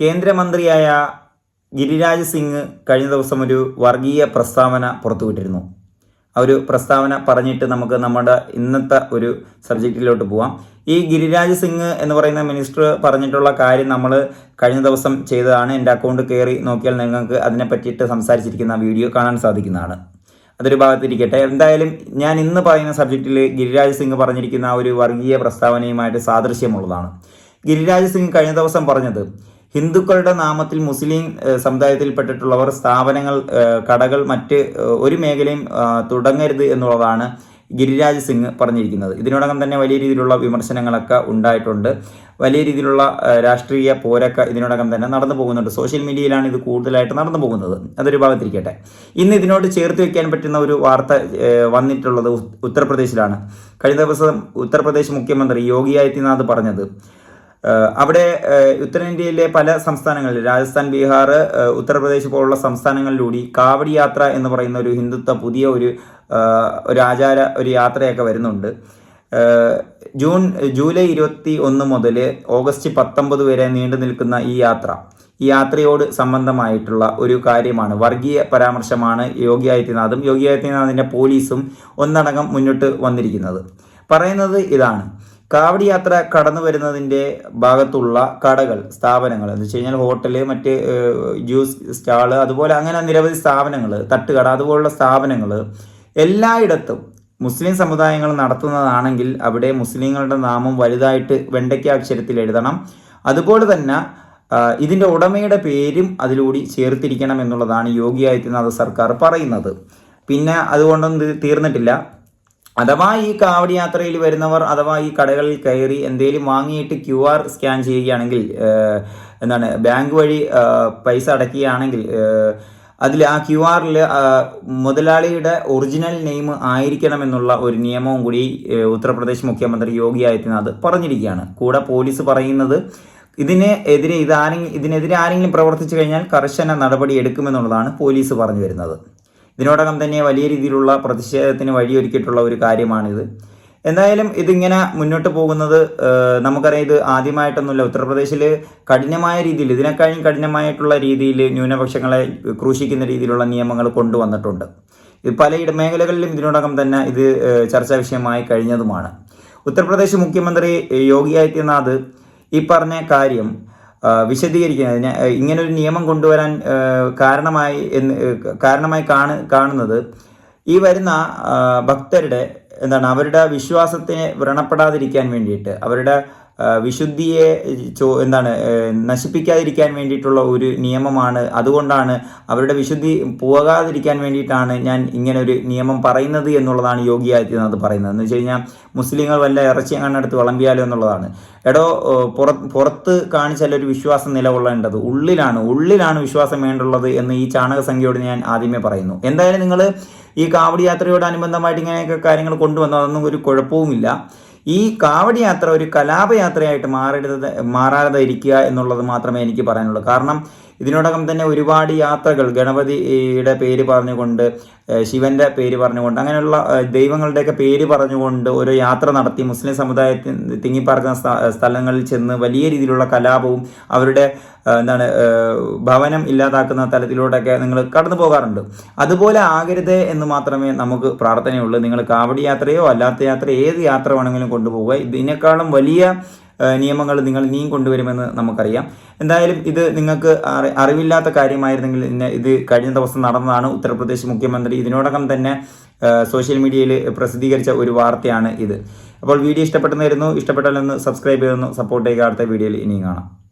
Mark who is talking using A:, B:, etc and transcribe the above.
A: കേന്ദ്രമന്ത്രിയായ ഗിരിരാജ് സിംഗ് കഴിഞ്ഞ ദിവസം ഒരു വർഗീയ പ്രസ്താവന പുറത്തുവിട്ടിരുന്നു. ആ ഒരു പ്രസ്താവന പറഞ്ഞിട്ട് നമുക്ക് നമ്മുടെ ഇന്നത്തെ ഒരു സബ്ജക്റ്റിലോട്ട് പോവാം. ഈ ഗിരിരാജ് സിംഗ് എന്ന് പറയുന്ന മിനിസ്റ്റർ പറഞ്ഞിട്ടുള്ള കാര്യം നമ്മൾ കഴിഞ്ഞ ദിവസം ചെയ്തതാണ്. എന്റെ അക്കൗണ്ട് കയറി നോക്കിയാൽ നിങ്ങൾക്ക് അതിനെ പറ്റിയിട്ട് സംസാരിച്ചിരിക്കുന്ന വീഡിയോ കാണാൻ സാധിക്കുന്നതാണ്. അതൊരു ഭാഗത്തിരിക്കട്ടെ. എന്തായാലും ഞാൻ ഇന്ന് പറയുന്ന സബ്ജക്റ്റിൽ ഗിരിരാജ് സിംഗ് പറഞ്ഞിരിക്കുന്ന ഒരു വർഗീയ പ്രസ്താവനയുമായിട്ട് സാദൃശ്യമുള്ളതാണ്. ഗിരിരാജ് സിംഗ് കഴിഞ്ഞ ദിവസം പറഞ്ഞത് ഹിന്ദുക്കളുടെ നാമത്തിൽ മുസ്ലിം സമുദായത്തിൽപ്പെട്ടിട്ടുള്ളവർ സ്ഥാപനങ്ങൾ കടകൾ മറ്റ് ഒരു മേഖലയും തുടങ്ങരുത് എന്നുള്ളതാണ് ഗിരിരാജ് സിംഗ് പറഞ്ഞിരിക്കുന്നത്. ഇതിനോടകം തന്നെ വലിയ രീതിയിലുള്ള വിമർശനങ്ങളൊക്കെ ഉണ്ടായിട്ടുണ്ട്. വലിയ രീതിയിലുള്ള രാഷ്ട്രീയ പോരൊക്കെ ഇതിനോടകം തന്നെ നടന്നു പോകുന്നുണ്ട്. സോഷ്യൽ മീഡിയയിലാണ് ഇത് കൂടുതലായിട്ട് നടന്നു പോകുന്നത്. അതൊരു ഭാഗത്തിരിക്കട്ടെ. ഇന്ന് ഇതിനോട് ചേർത്ത് വെക്കാൻ പറ്റുന്ന ഒരു വാർത്ത വന്നിട്ടുള്ളത് ഉത്തർപ്രദേശിലാണ്. കഴിഞ്ഞ ദിവസം ഉത്തർപ്രദേശ് മുഖ്യമന്ത്രി യോഗി ആദിത്യനാഥ് പറഞ്ഞത് അവിടെ ഉത്തരേന്ത്യയിലെ പല സംസ്ഥാനങ്ങളിൽ രാജസ്ഥാൻ ബീഹാർ ഉത്തർപ്രദേശ് പോലുള്ള സംസ്ഥാനങ്ങളിലൂടി കാവടി യാത്ര എന്ന് പറയുന്ന ഒരു ഹിന്ദുത്വ പുതിയ ഒരു ഒരു ആചാര ഒരു യാത്രയൊക്കെ വരുന്നുണ്ട്. ജൂൺ ജൂലൈ ഇരുപത്തി ഒന്ന് മുതൽ ഓഗസ്റ്റ് പത്തൊമ്പത് വരെ നീണ്ടു നിൽക്കുന്ന ഈ യാത്ര ഈ യാത്രയോട് സംബന്ധമായിട്ടുള്ള ഒരു കാര്യമാണ്. വർഗീയ പരാമർശമാണ് യോഗി ആദിത്യനാഥും യോഗി ആദിത്യനാഥിന്റെ പോലീസും ഒന്നടങ്കം മുന്നോട്ട് വന്നിരിക്കുന്നത്. പറയുന്നത് ഇതാണ്. കാവടി യാത്ര കടന്നു വരുന്നതിന്റെ ഭാഗത്തുള്ള കടകൾ സ്ഥാപനങ്ങൾ എന്ന് വെച്ച് കഴിഞ്ഞാൽ ഹോട്ടൽ മറ്റ് ജ്യൂസ് സ്റ്റാൾ അതുപോലെ അങ്ങനെ നിരവധി സ്ഥാപനങ്ങൾ തട്ടുകട അതുപോലുള്ള സ്ഥാപനങ്ങൾ എല്ലായിടത്തും മുസ്ലിം സമുദായങ്ങൾ നടത്തുന്നതാണെങ്കിൽ അവിടെ മുസ്ലിങ്ങളുടെ നാമം വലുതായിട്ട് വെണ്ടയ്ക്ക അക്ഷരത്തിൽ എഴുതണം. അതുപോലെ തന്നെ ഇതിന്റെ ഉടമയുടെ പേരും അതിലൂടി ചേർത്തിരിക്കണം എന്നുള്ളതാണ് യോഗി ആദിത്യനാഥ് സർക്കാർ പറയുന്നത്. പിന്നെ അതുകൊണ്ടൊന്നും തീർന്നിട്ടില്ല. അഥവാ ഈ കാവടി യാത്രയിൽ വരുന്നവർ അഥവാ ഈ കടകളിൽ കയറി എന്തെങ്കിലും വാങ്ങിയിട്ട് ക്യു ആർ സ്കാൻ ചെയ്യുകയാണെങ്കിൽ എന്താണ് ബാങ്ക് വഴി പൈസ അടയ്ക്കുകയാണെങ്കിൽ അതിൽ ആ ക്യു ആറിൽ മുതലാളിയുടെ ഒറിജിനൽ നെയിം ആയിരിക്കണം എന്നുള്ള ഒരു നിയമവും കൂടി ഉത്തർപ്രദേശ് മുഖ്യമന്ത്രി യോഗി ആദിത്യനാഥ് പറഞ്ഞിരിക്കുകയാണ്. കൂടെ പോലീസ് പറയുന്നത് ഇതിനെതിരെ ഇത് ഇതിനെതിരെ ആരെങ്കിലും പ്രവർത്തിച്ചു കഴിഞ്ഞാൽ കർശന നടപടി എടുക്കുമെന്നുള്ളതാണ് പോലീസ് പറഞ്ഞു വരുന്നത്. ഇതിനോടകം തന്നെ വലിയ രീതിയിലുള്ള പ്രതിഷേധത്തിന് വഴിയൊരുക്കിയിട്ടുള്ള ഒരു കാര്യമാണിത്. എന്തായാലും ഇതിങ്ങനെ മുന്നോട്ട് പോകുന്നത് നമുക്കറിയാം ഇത് ആദ്യമായിട്ടൊന്നുമില്ല. ഉത്തർപ്രദേശിൽ കഠിനമായ രീതിയിൽ ഇതിനെക്കാളും കഠിനമായിട്ടുള്ള രീതിയിൽ ന്യൂനപക്ഷങ്ങളെ ക്രൂശിക്കുന്ന രീതിയിലുള്ള നിയമങ്ങൾ കൊണ്ടുവന്നിട്ടുണ്ട്. പലയിട മേഖലകളിലും ഇതിനോടകം തന്നെ ഇത് ചർച്ചാ വിഷയമായി കഴിഞ്ഞതുമാണ്. ഉത്തർപ്രദേശ് മുഖ്യമന്ത്രി യോഗി ആദിത്യനാഥ് ഈ പറഞ്ഞ കാര്യം ആ, വിശദീകരിക്കുന്നതിന് ആ, ഇങ്ങനൊരു നിയമം കൊണ്ടുവരാൻ കാരണമായി എന്ന് കാരണമായി കാണ കാണുന്നത് ഈ വരുന്ന ഭക്തരുടെ എന്താണ് അവരുടെ വിശ്വാസത്തിനെ വ്രണപ്പെടാതിരിക്കാൻ വേണ്ടിയിട്ട് അവരുടെ വിശുദ്ധിയെ ചോ എന്താണ് നശിപ്പിക്കാതിരിക്കാൻ വേണ്ടിയിട്ടുള്ള ഒരു നിയമമാണ്. അതുകൊണ്ടാണ് അവരുടെ വിശുദ്ധി പോകാതിരിക്കാൻ വേണ്ടിയിട്ടാണ് ഞാൻ ഇങ്ങനെ ഒരു നിയമം പറയുന്നത് എന്നുള്ളതാണ് യോഗി ആദിത്യനാഥ് പറയുന്നത്. എന്ന് വെച്ച് കഴിഞ്ഞാൽ മുസ്ലിങ്ങൾ വല്ല ഇറച്ചി കണ്ണെടുത്ത് വിളമ്പിയാലോ എന്നുള്ളതാണ്. എടോ പുറ പുറത്ത് കാണിച്ചാൽ ഒരു വിശ്വാസം നിലകൊള്ളേണ്ടത് ഉള്ളിലാണ്. ഉള്ളിലാണ് വിശ്വാസം വേണ്ടുള്ളത് എന്ന് ഈ ചാണക സംഖ്യയോട് ഞാൻ ആദ്യമേ പറയുന്നു. എന്തായാലും നിങ്ങൾ ഈ കാവടി യാത്രയോടനുബന്ധമായിട്ട് ഇങ്ങനെയൊക്കെ കാര്യങ്ങൾ കൊണ്ടുവന്നു. അതൊന്നും ഒരു കുഴപ്പവുമില്ല. ഈ കാവടി യാത്ര ഒരു കലാപയാത്രയായിട്ട് മാറരുത് മാറാതെ ഇരിക്കുക എന്നുള്ളത് മാത്രമേ എനിക്ക് പറയാനുള്ളൂ. കാരണം ഇതിനോടകം തന്നെ ഒരുപാട് യാത്രകൾ ഗണപതിയുടെ പേര് പറഞ്ഞുകൊണ്ട് ശിവന്റെ പേര് പറഞ്ഞുകൊണ്ട് അങ്ങനെയുള്ള ദൈവങ്ങളുടെയൊക്കെ പേര് പറഞ്ഞുകൊണ്ട് ഒരു യാത്ര നടത്തി മുസ്ലിം സമുദായത്തിൽ തിങ്ങിപ്പാർക്കുന്ന സ്ഥ- സ്ഥലങ്ങളിൽ ചെന്ന് വലിയ രീതിയിലുള്ള കലാപവും അവരുടെ എന്താണ് ഭവനം ഇല്ലാതാക്കുന്ന തലത്തിലൂടെയൊക്കെ നിങ്ങൾ കടന്നു പോകാറുണ്ട്. അതുപോലെ ആകരുത് എന്ന് മാത്രമേ നമുക്ക് പ്രാർത്ഥനയുള്ളൂ. നിങ്ങൾ കാവടി യാത്രയോ അല്ലാത്ത യാത്ര ഏത് യാത്ര വേണമെങ്കിലും കൊണ്ടുപോകുക ഇതിനേക്കാളും വലിയ നിയമങ്ങൾ നിങ്ങൾ ഇനിയും കൊണ്ടുവരുമെന്ന് നമുക്കറിയാം. എന്തായാലും ഇത് നിങ്ങൾക്ക് അറി അറിവില്ലാത്ത കാര്യമായിരുന്നെങ്കിൽ ഇത് കഴിഞ്ഞ ദിവസം നടന്നതാണ്. ഉത്തർപ്രദേശ് മുഖ്യമന്ത്രി ഇതിനോടകം തന്നെ സോഷ്യൽ മീഡിയയിൽ പ്രസിദ്ധീകരിച്ച ഒരു വാർത്തയാണ് ഇത്. അപ്പോൾ വീഡിയോ ഇഷ്ടപ്പെട്ടെന്നായിരുന്നു ഇഷ്ടപ്പെട്ടാലൊന്ന് സബ്സ്ക്രൈബ് ചെയ്തൊന്ന് സപ്പോർട്ട് ചെയ്യുക. അടുത്ത വീഡിയോയിൽ ഇനിയും കാണാം.